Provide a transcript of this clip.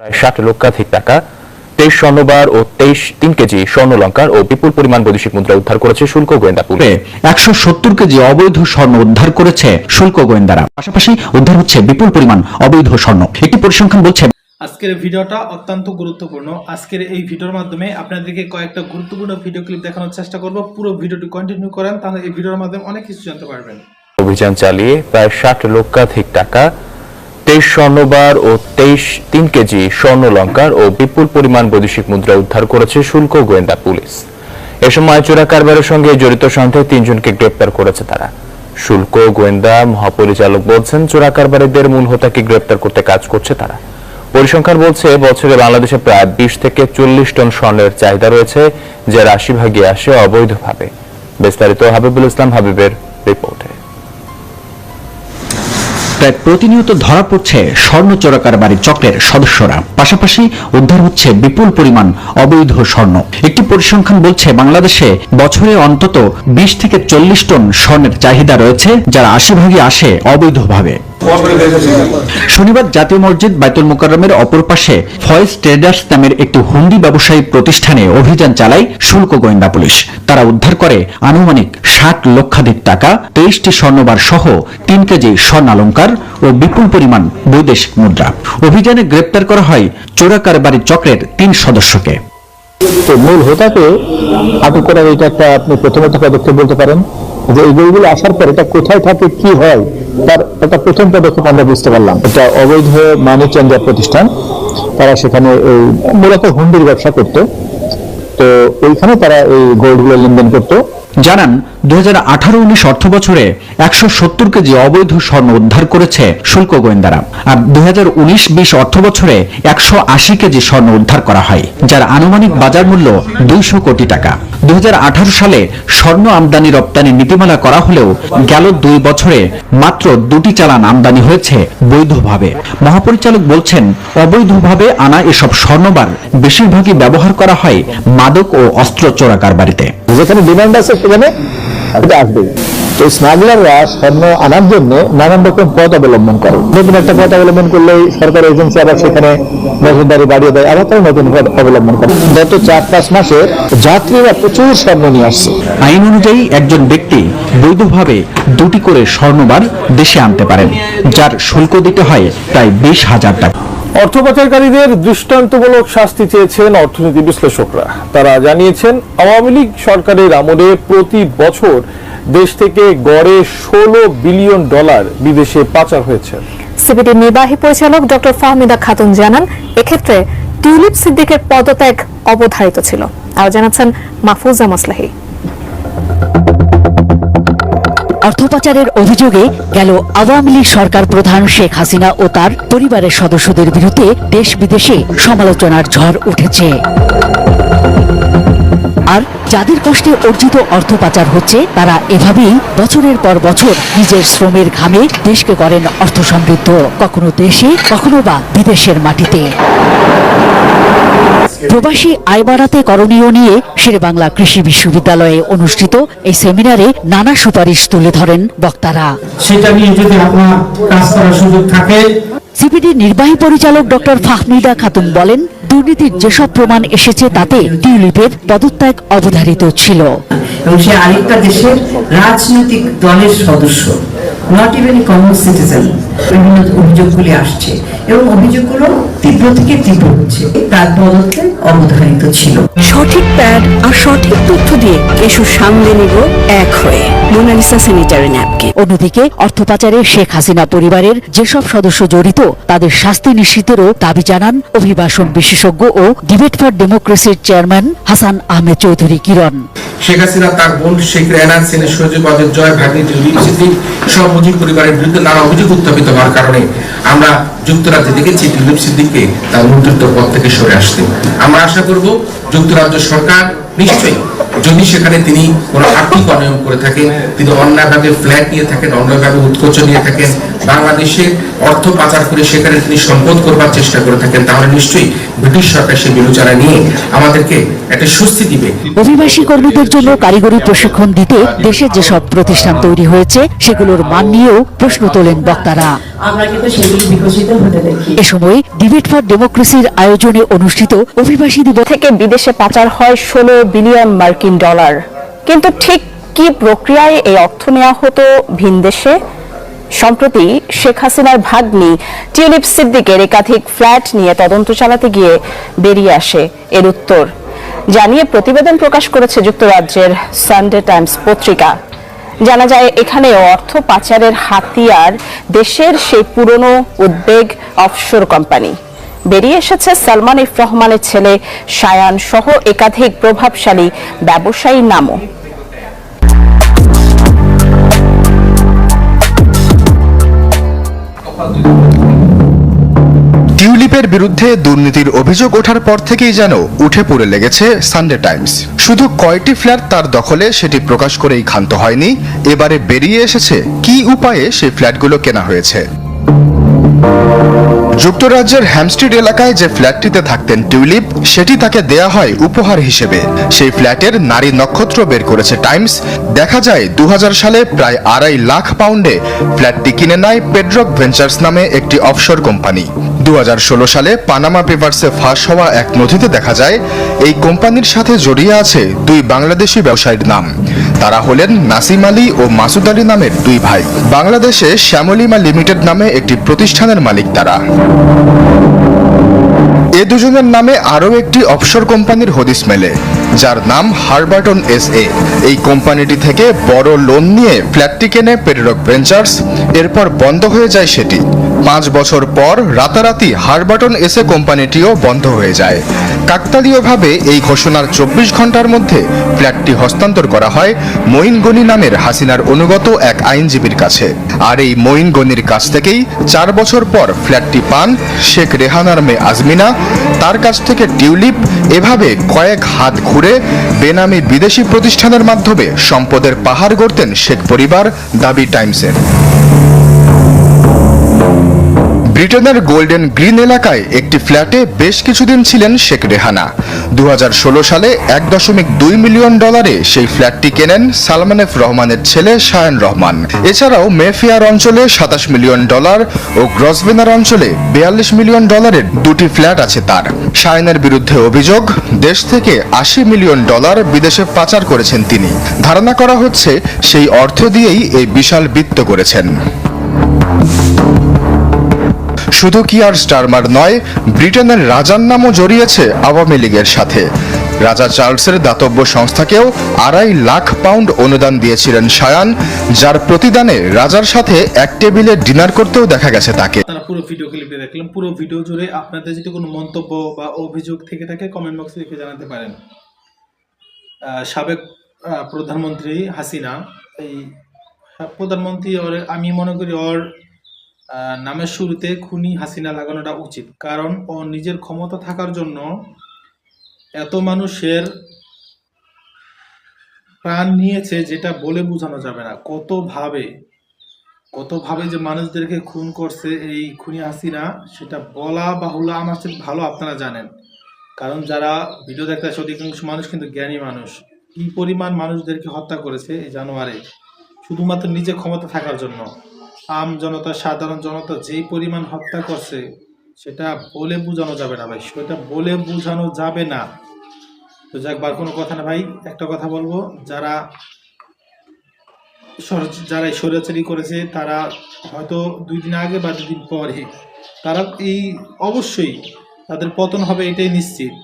প্রায় ষাট লক্ষাধিক টাকা তেইশ স্বর্ণবার ও তেইশ তিন কেজি স্বর্ণলঙ্কার ও বিপুল পরিমাণ বৈদেশিক মুদ্রা উদ্ধার করেছে শুল্ক গোয়েন্দা পুলিশ। একশো সত্তর কেজি অবৈধ স্বর্ণ উদ্ধার করেছে শুল্ক গোয়েন্দারা। পাশাপাশি উদ্ধার হচ্ছে বিপুল পরিমাণ অবৈধ স্বর্ণ। একটি পরিসংখ্যান বলছে আজকের ভিডিওটা অত্যন্ত গুরুত্বপূর্ণ। আজকের এই ভিডিওর মাধ্যমে আপনাদেরকে কয়েকটা গুরুত্বপূর্ণ ভিডিও ক্লিপ দেখানোর চেষ্টা করব। পুরো ভিডিওটি কন্টিনিউ করেন তাহলে এই ভিডিওর মাধ্যমে অনেক কিছু জানতে পারবেন। অভিযান চালিয়ে প্রায় ষাট লক্ষাধিক টাকা তেইশ স্বর্ণবার ও তেইশ, তিন কেজি স্বর্ণলঙ্কার ও বিপুল পরিমাণ বৈদেশিক মুদ্রা উদ্ধার করেছে শুল্ক গোয়েন্দা পুলিশ। এ সময় চোরা কারবারের সঙ্গে জড়িত সন্দেহে তিনজনকে গ্রেপ্তার করেছে তারা। শুল্ক গোয়েন্দা মহাপরিচালক বলছেন, চোরা কারবারিদের মূল হোতাকে গ্রেপ্তার করতে কাজ করছে তারা। পরিসংখ্যান বলছে, বছরে বাংলাদেশে প্রায় বিশ থেকে চল্লিশ টন স্বর্ণের চাহিদা রয়েছে যার আশি ভাগে আসে অবৈধভাবে। বিস্তারিত হাবিবুল ইসলাম হাবিবের রিপোর্টে। প্রায় প্রতিনিয়ত ধরা পড়ছে স্বর্ণ চোরাকারবারি চক্রের সদস্যরা। পাশাপাশি উদ্ধার হচ্ছে বিপুল পরিমাণ অবৈধ স্বর্ণ। একটি পরিসংখ্যান বলছে, বাংলাদেশে বছরে অন্তত বিশ থেকে চল্লিশ টন স্বর্ণের চাহিদা রয়েছে, যারা আশি ভাগে আসে অবৈধভাবে। শনিবার জাতীয় মসজিদ বাইতুল মোকাররমের অপর পাশে ফয়েজ ট্রেডার্স নামের একটি হুন্ডি ব্যবসায়ী প্রতিষ্ঠানে অভিযান চালায় শুল্ক গোয়েন্দা পুলিশ। তারা উদ্ধার করে আনুমানিক ষাট লক্ষাধিক টাকা, তেইশটি স্বর্ণবার সহ তিন কেজি স্বর্ণালঙ্কার ও বিপুল পরিমাণ বৈদেশিক মুদ্রা। অভিযানে গ্রেপ্তার করা হয় চোরা কারবারি চক্রের তিন সদস্যকে। তো মূল হোতাকে আটক করার এটা একটা আপনি প্রথমত পদক্ষেপ বলতে পারেন যে এই বইগুলো আসার পর এটা কোথায় থাকে, কি হয়? তার একটা প্রথম পদক্ষেপ আমরা বুঝতে পারলাম। এটা অবৈধ মানি চেঞ্জার প্রতিষ্ঠান। তারা সেখানে এই মূলত হুন্ডির ব্যবসা করতো। তো ওইখানে তারা এই গোল্ডগুলো লেনদেন করতো। জানান দু হাজার আঠারো উনিশ অর্থ বছরে একশো সত্তর কেজি অবৈধ স্বর্ণ উদ্ধার করেছে শুল্ক গোয়েন্দারা। আর দু হাজার উনিশ বিশ অর্থ বছরে একশো আশি কেজি স্বর্ণ উদ্ধার করা হয়, যার আনুমানিক বাজার মূল্য দুইশো কোটি টাকা। দু হাজার আঠারো সালে স্বর্ণ আমদানি রপ্তানি নীতিমালা করা হলেও গেল দুই বছরে মাত্র দুটি চালান আমদানি হয়েছে বৈধভাবে। মহাপরিচালক বলছেন, অবৈধভাবে আনা এসব স্বর্ণবার বেশিরভাগই ব্যবহার করা হয় মাদক ও অস্ত্র চোরা কারবারিতে যেখানে ডিমান্ড আছে সেখানে আসবে তো স্মাগলাররা স্বর্ণ আনার জন্য নানান রকম পথ অবলম্বন করে নতুন একটা পথ অবলম্বন করলে সরকারি এজেন্সি আবার সেখানে নজরদারি বাড়িয়ে দেয়, আবার তারা নতুন পথ অবলম্বন করে গত চার, পাঁচ মাসে যাত্রীরা প্রচুর স্বর্ণ নিয়ে আসছে। আইন অনুযায়ী একজন ব্যক্তি বৈধভাবে দুটি করে স্বর্ণবার দেশে আনতে পারেন, যার শুল্ক দিতে হয় প্রায় বিশ হাজার টাকা। অর্থ পাচারকারীদের দৃষ্টান্তমূলক শাস্তি চেয়েছেন অর্থনীতি বিশ্লেষকরা। তারা জানিয়েছেন, আওয়ামী লীগ সরকারের আমলে প্রতি বছর দেশ থেকে গড়ে ষোলো বিলিয়ন ডলার বিদেশে পাচার হয়েছে। সিপিডির নির্বাহী পরিচালক ডক্টর ফাহমিদা খাতুন জানান, এক্ষেত্রে টিউলিপ সিদ্দিকের পদত্যাগ অবধারিত ছিল। আর জানাচ্ছেন মাহফুজা মাসলাহি। অর্থ পাচারের অভিযোগে গেল আওয়ামী লীগ সরকার প্রধান শেখ হাসিনা ও তার পরিবারের সদস্যদের বিরুদ্ধে দেশ বিদেশে সমালোচনার ঝড় উঠেছে। আর যাদের কষ্টে অর্জিত অর্থ পাচার হচ্ছে, তারা এভাবেই বছরের পর বছর নিজের শ্রমের ঘামে দেশকে করেন অর্থ সমৃদ্ধ কখনো দেশে, কখনো বা বিদেশের মাটিতে। প্রবাসী আয় বাড়াতে করণীয় নিয়ে শেরেবাংলা কৃষি বিশ্ববিদ্যালয়ে অনুষ্ঠিত এই সেমিনারে নানা সুপারিশ তুলে ধরেন বক্তারা। সেটা নিয়ে যদি আপনার কাজ করার সুযোগ থাকে। সিপিডির নির্বাহী পরিচালক ডক্টর ফাহমিদা খাতুন বলেন দুর্নীতির যেসব প্রমাণ এসেছে তাতে টিউলিপের পদত্যাগ অবধারিত ছিল। এবং সে আরেকটা দেশের রাজনৈতিক দলের সদস্য নট ইভেন কমন সিটিজেন বিভিন্ন অভিযোগগুলি আসছে। এবং অভিযোগগুলো তীব্র থেকে তীব্র হচ্ছে। তার অবধারিত ছিল। সঠিক প্যাড আর সঠিক তথ্য দিয়ে কেশু সামলে নিব এক হয়ে মোনালিসা স্যানিটারি ন্যাপকিন অন্যদিকে অর্থ পাচারে শেখ হাসিনা পরিবারের যেসব সদস্য জড়িত তাদের শাস্তি নিশ্চিতেরও দাবি জানান অভিবাসন বিশেষজ্ঞ ও ডিবেট ফর ডেমোক্রেসির চেয়ারম্যান হাসান আহমেদ চৌধুরী কিরণ। শেখ হাসিনা তার বোন শেখ রেহানা সেনের জয় ভাগ্নিটি লিপসিদ্দিক সহ মুজিব পরিবারের বিরুদ্ধে নানা অভিযোগ উত্থাপিত হওয়ার কারণে আমরা যুক্তরাজ্যে দেখেছি সিদ্দিককে তার মন্ত্রিত্ব পদ থেকে সরে আসতে। আমরা আশা করব যুক্তরাজ্য সরকার নিশ্চয়ই যদি সেখানে তিনি কোনো আর্থিক অনিয়ম করে থাকেন তিনি অন্যায়ভাবে ফ্ল্যাট নিয়ে থাকেন অন্যায়ভাবে উৎকোচ নিয়ে থাকেন বাংলাদেশে অর্থ পাচার করে সেখানে তিনি সম্পদ করবার চেষ্টা করে থাকেন তাহলে নিশ্চয়ই ব্রিটিশ সরকার সেই বিবেচনা নিয়ে আমাদেরকে একটা স্বস্তি দিবে। অভিবাসী কর্মীদের জন্য কারিগরি প্রশিক্ষণ দিতে দেশে যেসব প্রতিষ্ঠান তৈরি হয়েছে সেগুলোর মান নিয়েও প্রশ্ন তোলেন বক্তারা। আমরা কিন্তু সেগুলি বিকশিত হতে দেখি। এ সময় ডিবেট ফর ডেমোক্রেসির আয়োজনে অনুষ্ঠিত অভিবাসী দিবস থেকে বিদেশে পাচার হয় ষোলো বিলিয়ন মার্কিন ডলার। কিন্তু ঠিক কি প্রক্রিয়ায় এই অর্থ নেওয়া হতো ভিনদেশে সম্প্রতি শেখ হাসিনার ভাগ্নি টিউলিপ সিদ্দিকের একাধিক ফ্ল্যাট নিয়ে তদন্ত চালাতে গিয়ে বেরিয়ে আসে এর উত্তর। জানিয়ে প্রতিবেদন প্রকাশ করেছে যুক্তরাজ্যের সানডে টাইমস পত্রিকা। জানা যায় এখানে অর্থ পাচারের হাতিয়ার দেশের সেই পুরনো উদ্বেগ অফশোর কোম্পানি বেরিয়ে এসেছে সালমান ইফ রহমানের ছেলে সায়ান সহ একাধিক প্রভাবশালী ব্যবসায়ী নামও। টিউলিপের বিরুদ্ধে দুর্নীতির অভিযোগ ওঠার পর থেকেই যেন উঠে পড়ে লেগেছে সানডে টাইমস। শুধু কয়টি ফ্ল্যাট তার দখলে সেটি প্রকাশ করেই ক্ষান্ত হয়নি। এবারে বেরিয়ে এসেছে কি উপায়ে সেই ফ্ল্যাটগুলো কেনা হয়েছে? যুক্তরাজ্যের হ্যামস্ট্রিড এলাকায় যে ফ্ল্যাটটিতে থাকতেন টিউলিপ, সেটি তাকে দেয়া হয় উপহার হিসেবে। সেই ফ্ল্যাটের নারী নক্ষত্র বের করেছে টাইমস। দেখা যায় দু হাজার সালে প্রায় আড়াই লাখ পাউন্ডে ফ্ল্যাটটি কিনে নেয় পেড্রক ভেঞ্চার্স নামে একটি অফশোর কোম্পানি। দু হাজার ষোলো সালে পানামা পেপারসে ফাঁস হওয়া এক নথিতে দেখা যায়, এই কোম্পানির সাথে জড়িয়ে আছে দুই বাংলাদেশি ব্যবসায়ীর নাম। তারা হলেন নাসিম আলী ও মাসুদ আলী নামের দুই ভাই। বাংলাদেশে শ্যামলিমা লিমিটেড নামে একটি প্রতিষ্ঠানের মালিক তারা। এ দুজনের নামে আরও একটি অফশোর কোম্পানির হদিস মেলে। যার নাম হারবার্টন এস এ। এই কোম্পানিটি থেকে বড় লোন নিয়ে ফ্ল্যাটটি কেনে পেরেরক ভেঞ্চার্স, এরপর বন্ধ হয়ে যায় সেটি। পাঁচ বছর পর রাতারাতি হারবার্টন এস এ কোম্পানিটিও বন্ধ হয়ে যায়। কাকতালীয়ভাবে এই ঘোষণার চব্বিশ ঘণ্টার মধ্যে ফ্ল্যাটটি হস্তান্তর করা হয় মঈন গনি নামের হাসিনার অনুগত এক আইনজীবীর কাছে। আর এই মঈন গনির কাছ থেকেই চার বছর পর ফ্ল্যাটটি পান শেখ রেহানার মেয়ে আজমিনা। তার কাছ থেকে টিউলিপ, এভাবে কয়েক হাত ঘুরে বেনামি বিদেশি প্রতিষ্ঠানের মাধ্যমে সম্পদের পাহাড় গড়তেন শেখ পরিবার দাবি টাইমসের। ব্রিটেনের গোল্ডেন গ্রিন এলাকায় একটি ফ্ল্যাটে বেশ কিছুদিন ছিলেন শেখ রেহানা। দু হাজার ষোলো সালে এক দশমিক দুই মিলিয়ন ডলারে সেই ফ্ল্যাটটি কেনেন সালমান এফ রহমানের ছেলে শায়ান রহমান। এছাড়াও মেফিয়ার অঞ্চলে সাতাশ মিলিয়ন ডলার ও গ্রসবেনার অঞ্চলে বিয়াল্লিশ মিলিয়ন ডলারের দুটি ফ্ল্যাট আছে তার। শায়ানের বিরুদ্ধে অভিযোগ, দেশ থেকে আশি মিলিয়ন ডলার বিদেশে পাচার করেছেন তিনি। ধারণা করা হচ্ছে, সেই অর্থ দিয়েই এই বিশাল বৃত্ত করেছেন। শুধু কি আর স্টারমার নয়, ব্রিটেনের রাজার নামও জড়িয়েছে আওয়ামী লীগের সাথে। রাজা চার্লসের দাতব্য সংস্থাকেও আড়াই লাখ পাউন্ড অনুদান দিয়েছিলেন শায়ান যার প্রতিদানে রাজার সাথে এক টেবিলে ডিনার করতেও দেখা গেছে তাকে। আপনারা পুরো ভিডিও ক্লিপটি দেখলাম, পুরো ভিডিও জুড়ে আপনাদের যদি কোনো মন্তব্য বা অভিযোগ থেকে থাকে কমেন্ট বক্সে লিখে জানাতে পারেন। সাবেক প্রধানমন্ত্রী হাসিনা, এই, প্রধানমন্ত্রী ওর, আমি মনে করি ওর নামের শুরুতে খুনি হাসিনা লাগানোটা উচিত। কারণ ও নিজের ক্ষমতা থাকার জন্য এত মানুষের প্রাণ নিয়েছে যেটা বলে বোঝানো যাবে না। কতভাবে কতভাবে যে মানুষদেরকে খুন করছে এই খুনি হাসিনা, সেটা বলা বাহুল্য আমার ভালো আপনারা জানেন। কারণ যারা ভিডিও দেখতে আসে, অধিকাংশ মানুষ কিন্তু জ্ঞানী মানুষ। কি পরিমাণ মানুষদেরকে হত্যা করেছে এই জানুয়ারে? শুধুমাত্র নিজে ক্ষমতা থাকার জন্য। আম জনতা, সাধারণ জনতা যেই পরিমাণ হত্যা করছে, সেটা বলে বোঝানো যাবে না ভাই। সেটা বলে বোঝানো যাবে না। তো যাক, বার কোনো কথা না ভাই। একটা কথা বলব, যারা যারা স্বৈরাচারী করেছে, তারা হয়তো দুই দিন আগে বা দুদিন পরে, তারা এই অবশ্যই তাদের পতন হবে, এটাই নিশ্চিত।